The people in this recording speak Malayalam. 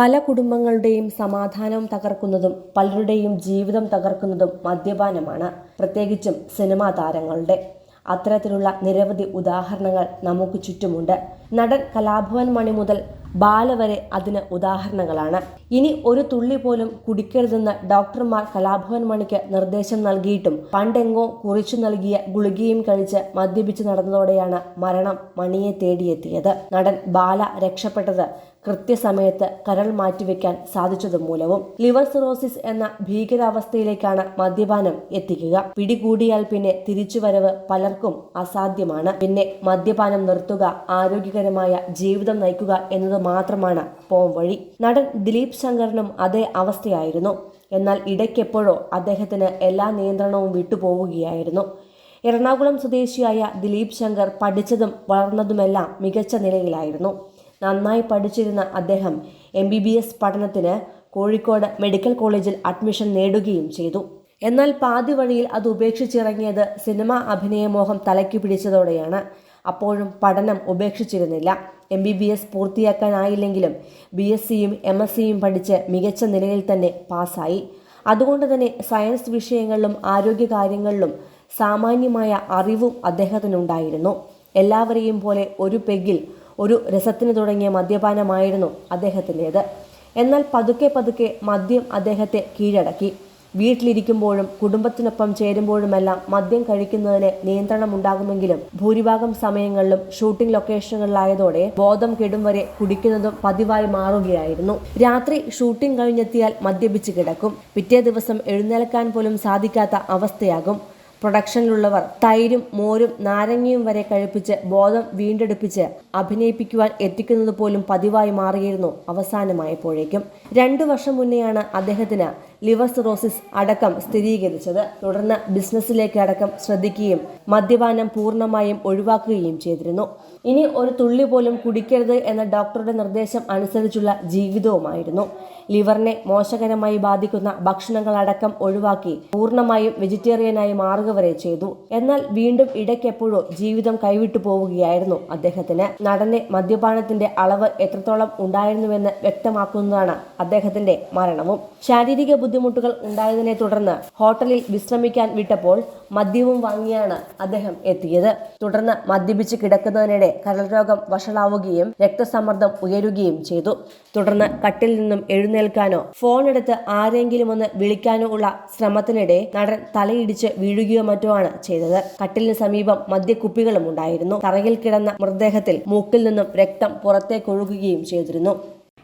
പല കുടുംബങ്ങളുടെയും സമാധാനം തകർക്കുന്നതും പലരുടെയും ജീവിതം തകർക്കുന്നതും മദ്യപാനമാണ്. പ്രത്യേകിച്ചും സിനിമാ താരങ്ങളുടെ. അത്തരത്തിലുള്ള നിരവധി ഉദാഹരണങ്ങൾ നമുക്ക് ചുറ്റുമുണ്ട്. നടൻ കലാഭവൻ മണി മുതൽ ബാല വരെ അതിന് ഉദാഹരണങ്ങളാണ്. ഇനി ഒരു തുള്ളി പോലും കുടിക്കരുതെന്ന് ഡോക്ടർമാർ കലാഭവൻ മണിക്ക് നിർദ്ദേശം നൽകിയിട്ടും പണ്ടെങ്ങോ കുറിച്ചു നൽകിയ ഗുളികയും കഴിച്ച് മദ്യപിച്ച് നടന്നതോടെയാണ് മരണം മണിയെ തേടിയെത്തിയത്. നടൻ ബാല രക്ഷപ്പെട്ടത് കൃത്യസമയത്ത് കരൾ മാറ്റിവെക്കാൻ സാധിച്ചതുമൂലവും ലിവർ സിറോസിസ് എന്ന ഭീകരാവസ്ഥയിലേക്കാണ് മദ്യപാനം എത്തിക്കുക. പിടികൂടിയാൽ പിന്നെ തിരിച്ചുവരവ് പലർക്കും അസാധ്യമാണ്. പിന്നെ മദ്യപാനം നിർത്തുക ആരോഗ്യകരമായ ജീവിതം നയിക്കുക എന്നത് മാത്രമാണ് പോം വഴി. നടൻ ദിലീപ് ശങ്കറിനും അതേ അവസ്ഥയായിരുന്നു. എന്നാൽ ഇടയ്ക്കെപ്പോഴോ അദ്ദേഹത്തിന് എല്ലാ നിയന്ത്രണവും വിട്ടുപോവുകയായിരുന്നു. എറണാകുളം സ്വദേശിയായ ദിലീപ് ശങ്കർ പഠിച്ചതും വളർന്നതുമെല്ലാം മികച്ച നിലയിലായിരുന്നു. നന്നായി പഠിച്ചിരുന്ന അദ്ദേഹം എം ബി ബി എസ് പഠനത്തിന് കോഴിക്കോട് മെഡിക്കൽ കോളേജിൽ അഡ്മിഷൻ നേടുകയും ചെയ്തു. എന്നാൽ പാതി വഴിയിൽ അത് ഉപേക്ഷിച്ചിറങ്ങിയത് സിനിമാ അഭിനയമോഹം തലയ്ക്ക് പിടിച്ചതോടെയാണ്. അപ്പോഴും പഠനം ഉപേക്ഷിച്ചിരുന്നില്ല. എം ബി ബി എസ് പൂർത്തിയാക്കാനായില്ലെങ്കിലും ബി എസ് സിയും എം എസ് സിയും പഠിച്ച് മികച്ച നിലയിൽ തന്നെ പാസ്സായി. അതുകൊണ്ട് തന്നെ സയൻസ് വിഷയങ്ങളിലും ആരോഗ്യ കാര്യങ്ങളിലും സാമാന്യമായ അറിവും അദ്ദേഹത്തിനുണ്ടായിരുന്നു. എല്ലാവരെയും പോലെ ഒരു പെഗിൽ ഒരു രസത്തിന് തുടങ്ങിയ മദ്യപാനമായിരുന്നു അദ്ദേഹത്തിന്റേത്. എന്നാൽ പതുക്കെ പതുക്കെ മദ്യം അദ്ദേഹത്തെ കീഴടക്കി. വീട്ടിലിരിക്കുമ്പോഴും കുടുംബത്തിനൊപ്പം ചേരുമ്പോഴുമെല്ലാം മദ്യം കഴിക്കുന്നതിന് നിയന്ത്രണം ഉണ്ടാകുമെങ്കിലും ഭൂരിഭാഗം സമയങ്ങളിലും ഷൂട്ടിംഗ് ലൊക്കേഷനുകളിലായതോടെ ബോധം കെടും വരെ കുടിക്കുന്നതും പതിവായി മാറുകയായിരുന്നു. രാത്രി ഷൂട്ടിംഗ് കഴിഞ്ഞെത്തിയാൽ മദ്യപിച്ച് കിടക്കും. പിറ്റേ ദിവസം എഴുന്നേൽക്കാൻ പോലും സാധിക്കാത്ത അവസ്ഥയാകും. പ്രൊഡക്ഷനിലുള്ളവർ തൈരും മോരും നാരങ്ങയും വരെ കഴിപ്പിച്ച് ബോധം വീണ്ടെടുപ്പിച്ച് അഭിനയിപ്പിക്കുവാൻ എത്തിക്കുന്നത് പോലും പതിവായി മാറിയിരുന്നു അവസാനമായപ്പോഴേക്കും. രണ്ടു വർഷം മുന്നെയാണ് അദ്ദേഹത്തിന് ലിവർ സിറോസിസ് അടക്കം സ്ഥിരീകരിച്ചത്. തുടർന്ന് ബിസിനസ്സിലേക്ക് അടക്കം ശ്രദ്ധിക്കുകയും മദ്യപാനം പൂർണമായും ഒഴിവാക്കുകയും ചെയ്തിരുന്നു. ഇനി ഒരു തുള്ളി പോലും കുടിക്കരുത് എന്ന ഡോക്ടറുടെ നിർദ്ദേശം അനുസരിച്ചുള്ള ജീവിതവുമായിരുന്നു. ലിവറിനെ മോശകരമായി ബാധിക്കുന്ന ഭക്ഷണങ്ങളടക്കം ഒഴിവാക്കി പൂർണമായും വെജിറ്റേറിയനായി മാറുക വരെ ചെയ്തു. എന്നാൽ വീണ്ടും ഇടയ്ക്കെപ്പോഴോ ജീവിതം കൈവിട്ടു പോവുകയായിരുന്നു അദ്ദേഹത്തിന്. നടനെ മദ്യപാനത്തിന്റെ അളവ് എത്രത്തോളം ഉണ്ടായിരുന്നുവെന്ന് വ്യക്തമാക്കുന്നതാണ് അദ്ദേഹത്തിന്റെ മരണവും. ശാരീരിക ബുദ്ധിമുട്ടുകൾ ഉണ്ടായതിനെ തുടർന്ന് ഹോട്ടലിൽ വിശ്രമിക്കാൻ വിട്ടപ്പോൾ മദ്യവും വാങ്ങിയാണ് അദ്ദേഹം എത്തിയത്. തുടർന്ന് മദ്യപിച്ച് കിടക്കുന്നതിനിടെ കരൾ രോഗം വഷളാവുകയും രക്തസമ്മർദ്ദം ഉയരുകയും ചെയ്തു. തുടർന്ന് കട്ടിൽ നിന്നും എഴുന്നേൽക്കാനോ ഫോൺ എടുത്ത് ആരെങ്കിലും ഒന്ന് വിളിക്കാനോ ഉള്ള ശ്രമത്തിനിടെ നടൻ തലയിടിച്ച് വീഴുകയോ മറ്റോ ആണ് ചെയ്തത്. കട്ടിലിന് സമീപം മദ്യക്കുപ്പികളും ഉണ്ടായിരുന്നു. തറയിൽ കിടന്ന മൃതദേഹത്തിൽ മൂക്കിൽ നിന്നും രക്തം പുറത്തേക്കൊഴുകുകയും ചെയ്തിരുന്നു.